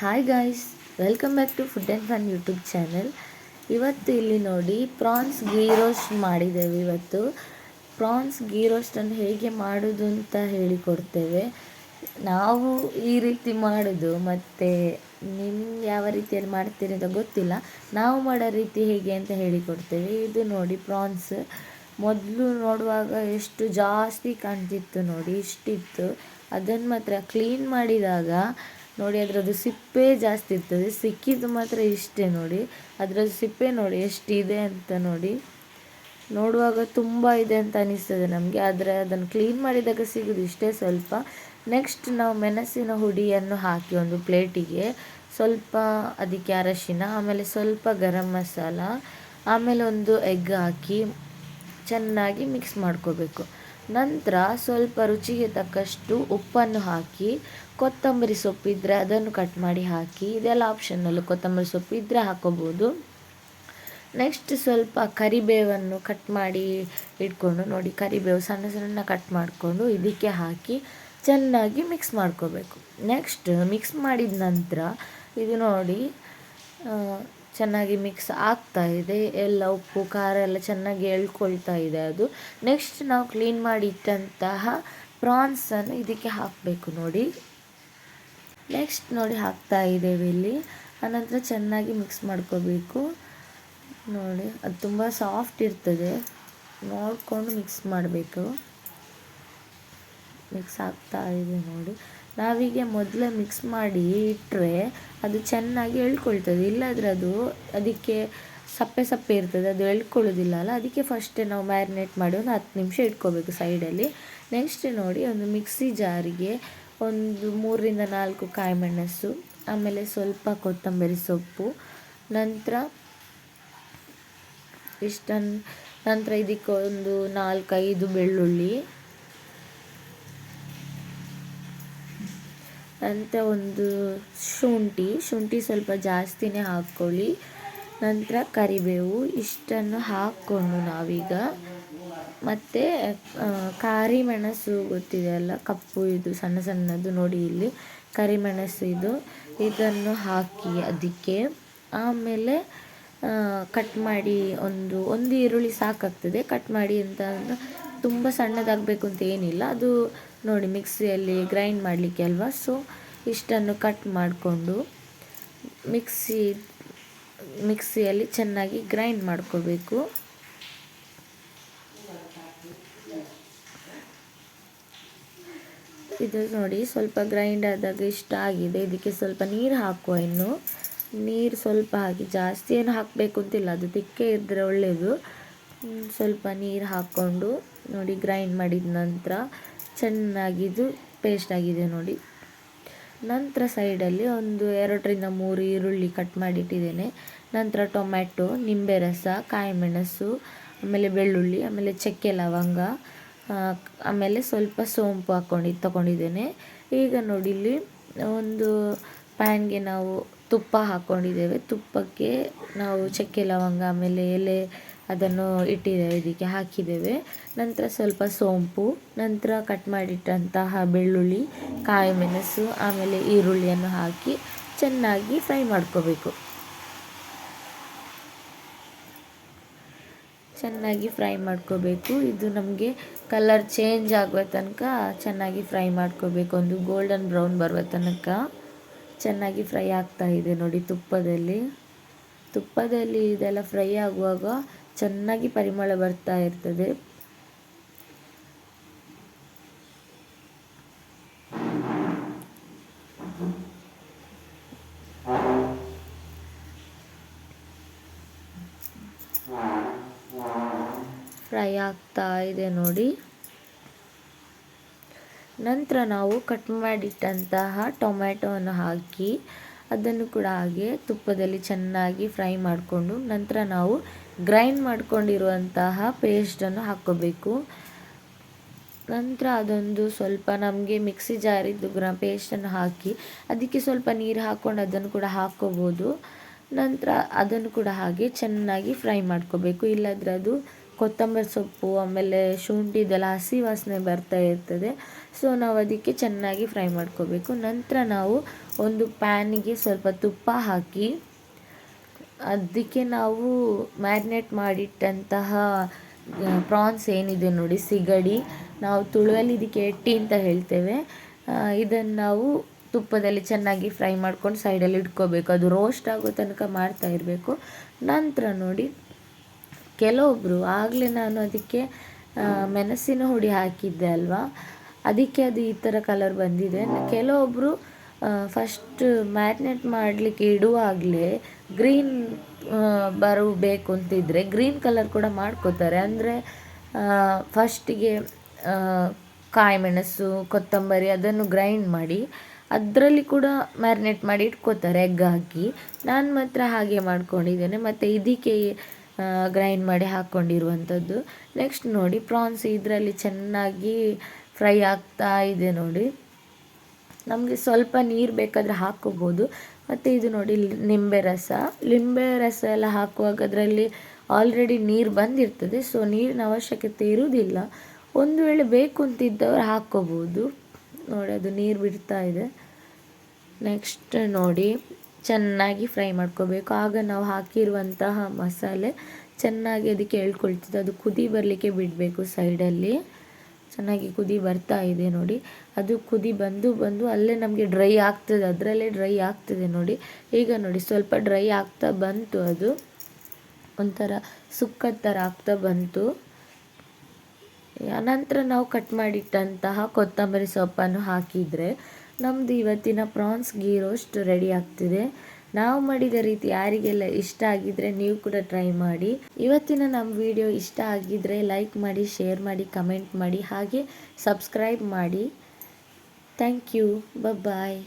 Hi guys welcome back to food and fun YouTube channel ಇವತ್ತು ಇಲ್ಲಿ ನೋಡಿ France ghee roast ಮಾಡಿದ್ದೇವೆ ಇವತ್ತು. ಪ್ರಾನ್ಸ್ ಗೀ ರೋಸ್ಟನ್ನು ಹೇಗೆ ಮಾಡೋದು ಅಂತ ಹೇಳಿಕೊಡ್ತೇವೆ ನಾವು ಈ ರೀತಿ ಮಾಡೋದು ಮತ್ತು ನಿಮ್ಗೆ ಯಾವ ರೀತಿಯಲ್ಲಿ ಮಾಡ್ತೀರಿ ಅಂತ ಗೊತ್ತಿಲ್ಲ. ನಾವು ಮಾಡೋ ರೀತಿ ಹೇಗೆ ಅಂತ ಹೇಳಿಕೊಡ್ತೇವೆ ಇದು ನೋಡಿ ಪ್ರಾನ್ಸ್ ಮೊದಲು ನೋಡುವಾಗ ಎಷ್ಟು ಜಾಸ್ತಿ ಕಾಣ್ತಿತ್ತು ನೋಡಿ, ಇಷ್ಟಿತ್ತು. ಅದನ್ನು ಮಾತ್ರ ಕ್ಲೀನ್ ಮಾಡಿದಾಗ ನೋಡಿ, ಅದರದ್ದು ಸಿಪ್ಪೆ ಜಾಸ್ತಿ ಇರ್ತದೆ. ಸಿಕ್ಕಿದ್ದು ಮಾತ್ರ ಇಷ್ಟೇ ನೋಡಿ. ಅದರದ್ದು ಸಿಪ್ಪೆ ನೋಡಿ, ಎಷ್ಟಿದೆ ಅಂತ ನೋಡಿ. ನೋಡುವಾಗ ತುಂಬ ಇದೆ ಅಂತ ಅನಿಸ್ತದೆ ನಮಗೆ. ಆದರೆ ಅದನ್ನು ಕ್ಲೀನ್ ಮಾಡಿದಾಗ ಸಿಗೋದು ಇಷ್ಟೇ ಸ್ವಲ್ಪ. ನೆಕ್ಸ್ಟ್ ನಾವು ಮೆಣಸಿನ ಹುಡಿಯನ್ನು ಹಾಕಿ ಒಂದು ಪ್ಲೇಟಿಗೆ ಸ್ವಲ್ಪ ಅದಕ್ಕೆ ಅರಶಿನ, ಆಮೇಲೆ ಸ್ವಲ್ಪ ಗರಂ ಮಸಾಲ, ಆಮೇಲೆ ಒಂದು ಎಗ್ ಹಾಕಿ ಚೆನ್ನಾಗಿ ಮಿಕ್ಸ್ ಮಾಡ್ಕೋಬೇಕು. ನಂತರ ಸ್ವಲ್ಪ ರುಚಿಗೆ ತಕ್ಕಷ್ಟು ಉಪ್ಪನ್ನು ಹಾಕಿ, ಕೊತ್ತಂಬರಿ ಸೊಪ್ಪಿದ್ರೆ ಅದನ್ನು ಕಟ್ ಮಾಡಿ ಹಾಕಿ, ಇದೆಲ್ಲ ಆಪ್ಷನಲ್ಲು ಕೊತ್ತಂಬರಿ ಸೊಪ್ಪು ಇದ್ದರೆ ಹಾಕೋಬೋದು. ನೆಕ್ಸ್ಟ್ ಸ್ವಲ್ಪ ಕರಿಬೇವನ್ನು ಕಟ್ ಮಾಡಿ ಇಟ್ಕೊಂಡು ನೋಡಿ, ಕರಿಬೇವು ಸಣ್ಣ ಸಣ್ಣ ಕಟ್ ಮಾಡಿಕೊಂಡು ಇದಕ್ಕೆ ಹಾಕಿ ಚೆನ್ನಾಗಿ ಮಿಕ್ಸ್ ಮಾಡ್ಕೋಬೇಕು. ನೆಕ್ಸ್ಟ್ ಮಿಕ್ಸ್ ಮಾಡಿದ ನಂತರ ಇದು ನೋಡಿ ಚೆನ್ನಾಗಿ ಮಿಕ್ಸ್ ಆಗ್ತಾ ಇದೆ. ಎಲ್ಲ ಉಪ್ಪು, ಖಾರ ಎಲ್ಲ ಚೆನ್ನಾಗಿ ಎಳ್ಕೊಳ್ತಾ ಇದೆ ಅದು. ನೆಕ್ಸ್ಟ್ ನಾವು ಕ್ಲೀನ್ ಮಾಡಿ ಇಟ್ಟಂತಹ ಪ್ರಾನ್ಸನ್ನು ಇದಕ್ಕೆ ಹಾಕಬೇಕು ನೋಡಿ. ನೆಕ್ಸ್ಟ್ ನೋಡಿ ಹಾಕ್ತಾ ಇದ್ದೇವೆ ಇಲ್ಲಿ. ಆನಂತರ ಚೆನ್ನಾಗಿ ಮಿಕ್ಸ್ ಮಾಡ್ಕೋಬೇಕು. ನೋಡಿ, ಅದು ತುಂಬ ಸಾಫ್ಟ್ ಇರ್ತದೆ. ನೋಡಿಕೊಂಡು ಮಿಕ್ಸ್ ಮಾಡಬೇಕು. ಮಿಕ್ಸ್ ಆಗ್ತಾ ಇದೆ ನೋಡಿ. ನಾವೀಗ ಮೊದಲೇ ಮಿಕ್ಸ್ ಮಾಡಿ ಇಟ್ಟರೆ ಅದು ಚೆನ್ನಾಗಿ ಎಳ್ಕೊಳ್ತದೆ. ಇಲ್ಲಾದರೆ ಅದು ಅದಕ್ಕೆ ಸಪ್ಪೆ ಸಪ್ಪೆ ಇರ್ತದೆ, ಅದು ಎಳ್ಕೊಳ್ಳೋದಿಲ್ಲ ಅಲ್ಲ? ಅದಕ್ಕೆ ಫಸ್ಟೇ ನಾವು ಮ್ಯಾರಿನೇಟ್ ಮಾಡಿ ಒಂದು ಹತ್ತು ನಿಮಿಷ ಇಟ್ಕೋಬೇಕು ಸೈಡಲ್ಲಿ ನೆಕ್ಸ್ಟ್ ನೋಡಿ ಒಂದು ಮಿಕ್ಸಿ ಜಾರಿಗೆ ಒಂದು ಮೂರರಿಂದ ನಾಲ್ಕು ಕಾಯಿಮೆಣಸು, ಆಮೇಲೆ ಸ್ವಲ್ಪ ಕೊತ್ತಂಬರಿ ಸೊಪ್ಪು, ನಂತರ ಇಷ್ಟನ್ ನಂತರ ಇದಕ್ಕೊಂದು ನಾಲ್ಕೈದು ಬೆಳ್ಳುಳ್ಳಿ ನಂತರ ಒಂದು ಶುಂಠಿ ಶುಂಠಿ ಸ್ವಲ್ಪ ಜಾಸ್ತಿನೇ ಹಾಕ್ಕೊಳ್ಳಿ. ನಂತರ ಕರಿಬೇವು, ಇಷ್ಟನ್ನು ಹಾಕ್ಕೊಂಡು ನಾವೀಗ. ಮತ್ತು ಕಾರಿಮೆಣಸು ಗೊತ್ತಿದೆಯಲ್ಲ ಕಪ್ಪು ಇದು, ಸಣ್ಣ ಸಣ್ಣದು ನೋಡಿ ಇಲ್ಲಿ. ಕರಿಮೆಣಸು ಇದು. ಇದನ್ನು ಹಾಕಿ ಅದಕ್ಕೆ. ಆಮೇಲೆ ಕಟ್ ಮಾಡಿ ಒಂದು ಒಂದು ಈರುಳ್ಳಿ ಸಾಕಾಗ್ತದೆ. ಕಟ್ ಮಾಡಿ ಅಂತ ತುಂಬ ಸಣ್ಣದಾಗಬೇಕು ಅಂತ ಏನಿಲ್ಲ. ಅದು ನೋಡಿ ಮಿಕ್ಸಿಯಲ್ಲಿ ಗ್ರೈಂಡ್ ಮಾಡಲಿಕ್ಕೆ ಅಲ್ವಾ? ಸೊ ಇಷ್ಟನ್ನು ಕಟ್ ಮಾಡಿಕೊಂಡು ಮಿಕ್ಸಿ, ಮಿಕ್ಸಿಯಲ್ಲಿ ಚೆನ್ನಾಗಿ ಗ್ರೈಂಡ್ ಮಾಡ್ಕೋಬೇಕು. ಇದು ನೋಡಿ ಸ್ವಲ್ಪ ಗ್ರೈಂಡ್ ಆದಾಗ ಇಷ್ಟ ಆಗಿದೆ. ಇದಕ್ಕೆ ಸ್ವಲ್ಪ ನೀರು ಹಾಕುವ ಇನ್ನು. ನೀರು ಸ್ವಲ್ಪ ಹಾಕಿ, ಜಾಸ್ತಿ ಏನು ಹಾಕಬೇಕು ಅಂತಿಲ್ಲ. ಅದು ತಿಕ್ಕೆ ಇದ್ದರೆ ಒಳ್ಳೆಯದು ಸ್ವಲ್ಪ ನೀರು ಹಾಕ್ಕೊಂಡು ನೋಡಿ ಗ್ರೈಂಡ್ ಮಾಡಿದ ನಂತರ ಚೆನ್ನಾಗಿದು ಪೇಸ್ಟ್ ಆಗಿದೆ ನೋಡಿ. ನಂತರ ಸೈಡಲ್ಲಿ ಒಂದು ಎರಡರಿಂದ ಮೂರು ಈರುಳ್ಳಿ ಕಟ್ ಮಾಡಿಟ್ಟಿದ್ದೇನೆ. ನಂತರ ಟೊಮ್ಯಾಟೊ ನಿಂಬೆ ರಸ ಕಾಯಿಮೆಣಸು, ಆಮೇಲೆ ಬೆಳ್ಳುಳ್ಳಿ, ಆಮೇಲೆ ಚಕ್ಕೆ ಲವಂಗ ಆಮೇಲೆ ಸ್ವಲ್ಪ ಸೋಂಪು ಹಾಕ್ಕೊಂಡು ತಗೊಂಡಿದ್ದೇನೆ. ಈಗ ನೋಡಿ ಇಲ್ಲಿ ಒಂದು ಪ್ಯಾನ್ಗೆ ನಾವು ತುಪ್ಪ ಹಾಕ್ಕೊಂಡಿದ್ದೇವೆ ತುಪ್ಪಕ್ಕೆ ನಾವು ಚಕ್ಕೆ ಲವಂಗ, ಆಮೇಲೆ ಎಲೆ ಅದನ್ನು ಇಟ್ಟಿದ್ದೇವೆ ಇದಕ್ಕೆ ಹಾಕಿದ್ದೇವೆ. ನಂತರ ಸ್ವಲ್ಪ ಸೋಂಪು, ನಂತರ ಕಟ್ ಮಾಡಿಟ್ಟಂತಹ ಬೆಳ್ಳುಳ್ಳಿ, ಕಾಯಿ ಮೆಣಸು, ಆಮೇಲೆ ಈರುಳ್ಳಿಯನ್ನು ಹಾಕಿ ಚೆನ್ನಾಗಿ ಫ್ರೈ ಮಾಡ್ಕೋಬೇಕು. ಚೆನ್ನಾಗಿ ಫ್ರೈ ಮಾಡ್ಕೋಬೇಕು. ಇದು ನಮಗೆ ಕಲರ್ ಚೇಂಜ್ ಆಗುವ ತನಕ ಚೆನ್ನಾಗಿ ಫ್ರೈ ಮಾಡ್ಕೋಬೇಕು. ಒಂದು ಗೋಲ್ಡನ್ ಬ್ರೌನ್ ಬರುವ ತನಕ ಚೆನ್ನಾಗಿ ಫ್ರೈ ಆಗ್ತಾ ಇದೆ ನೋಡಿ ತುಪ್ಪದಲ್ಲಿ. ತುಪ್ಪದಲ್ಲಿ ಇದೆಲ್ಲ ಫ್ರೈ ಆಗುವಾಗ ಚೆನ್ನಾಗಿ ಪರಿಮಳ ಬರ್ತಾ ಇರ್ತದೆ. ಫ್ರೈ ಆಗ್ತಾ ಇದೆ ನೋಡಿ. ನಂತರ ನಾವು ಕಟ್ ಮಾಡಿಟ್ಟಂತಹ ಟೊಮ್ಯಾಟೊವನ್ನು ಹಾಕಿ ಅದನ್ನು ಕೂಡ ಹಾಗೆ ತುಪ್ಪದಲ್ಲಿ ಚೆನ್ನಾಗಿ ಫ್ರೈ ಮಾಡಿಕೊಂಡು ನಂತರ ನಾವು ಗ್ರೈಂಡ್ ಮಾಡ್ಕೊಂಡಿರುವಂತಹ ಪೇಸ್ಟನ್ನು ಹಾಕ್ಕೋಬೇಕು. ನಂತರ ಅದೊಂದು ಸ್ವಲ್ಪ ನಮಗೆ ಮಿಕ್ಸಿ ಜಾರಿದ್ದು ಗ್ರ ಪೇಸ್ಟನ್ನು ಹಾಕಿ ಅದಕ್ಕೆ ಸ್ವಲ್ಪ ನೀರು ಹಾಕ್ಕೊಂಡು ಅದನ್ನು ಕೂಡ ಹಾಕ್ಕೋಬೋದು. ನಂತರ ಅದನ್ನು ಕೂಡ ಹಾಗೆ ಚೆನ್ನಾಗಿ ಫ್ರೈ ಮಾಡ್ಕೋಬೇಕು. ಇಲ್ಲಾಂದರೆ ಅದು ಕೊತ್ತಂಬರಿ ಸೊಪ್ಪು, ಆಮೇಲೆ ಶುಂಠಿ ಇದೆಲ್ಲ ಹಸಿ ವಾಸನೆ ಬರ್ತಾ ಇರ್ತದೆ. ಸೊ ನಾವು ಅದಕ್ಕೆ ಚೆನ್ನಾಗಿ ಫ್ರೈ ಮಾಡ್ಕೋಬೇಕು. ನಂತರ ನಾವು ಒಂದು ಪ್ಯಾನಿಗೆ ಸ್ವಲ್ಪ ತುಪ್ಪ ಹಾಕಿ, ಅದಕ್ಕೆ ನಾವು ಮ್ಯಾರಿನೇಟ್ ಮಾಡಿಟ್ಟಂತಹ ಪ್ರಾನ್ಸ್ ಏನಿದೆ ನೋಡಿ, ಸಿಗಡಿ. ನಾವು ತುಳುವಲ್ಲಿ ಇದಕ್ಕೆ ಎಟ್ಟಿ ಅಂತ ಹೇಳ್ತೇವೆ. ಇದನ್ನು ನಾವು ತುಪ್ಪದಲ್ಲಿ ಚೆನ್ನಾಗಿ ಫ್ರೈ ಮಾಡ್ಕೊಂಡು ಸೈಡಲ್ಲಿ ಇಟ್ಕೋಬೇಕು. ಅದು ರೋಸ್ಟ್ ಆಗೋ ತನಕ ಮಾಡ್ತಾ ಇರಬೇಕು. ನಂತರ ನೋಡಿ ಕೆಲವೊಬ್ಬರು ಆಗಲೇ ನಾನು ಅದಕ್ಕೆ ಮೆಣಸಿನ ಹುಡಿ ಹಾಕಿದ್ದೆ ಅಲ್ವಾ? ಅದಕ್ಕೆ ಅದು ಈ ಥರ ಕಲರ್ ಬಂದಿದೆ. ಕೆಲವೊಬ್ಬರು ಫಸ್ಟ್ ಮ್ಯಾರಿನೇಟ್ ಮಾಡಲಿಕ್ಕೆ ಇಡುವಾಗಲೇ ಗ್ರೀನ್ ಬರಬೇಕು ಅಂತಿದ್ದರೆ ಗ್ರೀನ್ ಕಲರ್ ಕೂಡ ಮಾಡ್ಕೋತಾರೆ. ಅಂದರೆ ಫಸ್ಟಿಗೆ ಕಾಯಿಮೆಣಸು, ಕೊತ್ತಂಬರಿ ಅದನ್ನು ಗ್ರೈಂಡ್ ಮಾಡಿ ಅದರಲ್ಲಿ ಕೂಡ ಮ್ಯಾರಿನೇಟ್ ಮಾಡಿ ಇಟ್ಕೋತಾರೆ ಎಗ್ ಹಾಕಿ. ನಾನು ಮಾತ್ರ ಹಾಗೆ ಮಾಡ್ಕೊಂಡಿದ್ದೇನೆ. ಮತ್ತು ಇದಕ್ಕೆ ಗ್ರೈಂಡ್ ಮಾಡಿ ಹಾಕ್ಕೊಂಡಿರುವಂಥದ್ದು. ನೆಕ್ಸ್ಟ್ ನೋಡಿ ಪ್ರಾನ್ಸ್ ಇದರಲ್ಲಿ ಚೆನ್ನಾಗಿ ಫ್ರೈ ಆಗ್ತಾ ಇದೆ ನೋಡಿ. ನಮಗೆ ಸ್ವಲ್ಪ ನೀರು ಬೇಕಾದರೆ ಹಾಕ್ಕೋಬೋದು ಮತ್ತು ಇದು ನೋಡಿ ನಿಂಬೆ ರಸ. ಲಿಂಬೆ ರಸ ಎಲ್ಲ ಹಾಕುವಾಗ ಅದರಲ್ಲಿ ಆಲ್ರೆಡಿ ನೀರು ಬಂದಿರ್ತದೆ. ಸೊ ನೀರಿನ ಅವಶ್ಯಕತೆ ಇರುವುದಿಲ್ಲ. ಒಂದು ವೇಳೆ ಬೇಕು ಅಂತಿದ್ದವ್ರು ಹಾಕ್ಕೋಬೋದು ನೋಡಿ, ಅದು ನೀರು ಬಿಡ್ತಾ ಇದೆ. ನೆಕ್ಸ್ಟ್ ನೋಡಿ, ಚೆನ್ನಾಗಿ ಫ್ರೈ ಮಾಡ್ಕೋಬೇಕು. ಆಗ ನಾವು ಹಾಕಿರುವಂತಹ ಮಸಾಲೆ ಚೆನ್ನಾಗಿ ಅದಕ್ಕೆ ಎಳ್ಕೊಳ್ತಿದ್ದು ಅದು ಕುದಿ ಬರಲಿಕ್ಕೆ ಬಿಡಬೇಕು ಸೈಡಲ್ಲಿ ಚೆನ್ನಾಗಿ ಕುದಿ ಬರ್ತಾ ಇದೆ ನೋಡಿ. ಅದು ಕುದಿ ಬಂದು ಬಂದು ಅಲ್ಲೇ ನಮಗೆ ಡ್ರೈ ಆಗ್ತದೆ. ಅದರಲ್ಲೇ ಡ್ರೈ ಆಗ್ತದೆ ನೋಡಿ. ಈಗ ನೋಡಿ ಸ್ವಲ್ಪ ಡ್ರೈ ಆಗ್ತಾ ಬಂತು ಅದು. ಒಂಥರ ಸುಕ್ಕದ ಥರ ಆಗ್ತಾ ಬಂತು. ಅನಂತರ ನಾವು ಕಟ್ ಮಾಡಿಟ್ಟಂತಹ ಕೊತ್ತಂಬರಿ ಸೊಪ್ಪನ್ನು ಹಾಕಿದರೆ ನಮ್ಮದು ಇವತ್ತಿನ ಪ್ರಾನ್ಸ್ ಗೀ ರೋಸ್ಟ್ ರೆಡಿ ಆಗ್ತಿದೆ. ನಾವು ಮಾಡಿದ ರೀತಿ ಯಾರಿಗೆಲ್ಲ ಇಷ್ಟ ಆಗಿದ್ರೆ ನೀವು ಕೂಡ ಟ್ರೈ ಮಾಡಿ. ಇವತ್ತಿನ ನಮ್ಮ ವಿಡಿಯೋ ಇಷ್ಟ ಆಗಿದ್ರೆ ಲೈಕ್ ಮಾಡಿ ಶೇರ್ ಮಾಡಿ ಕಮೆಂಟ್ ಮಾಡಿ, ಹಾಗೆ ಸಬ್ಸ್ಕ್ರೈಬ್ ಮಾಡಿ. Thank you bye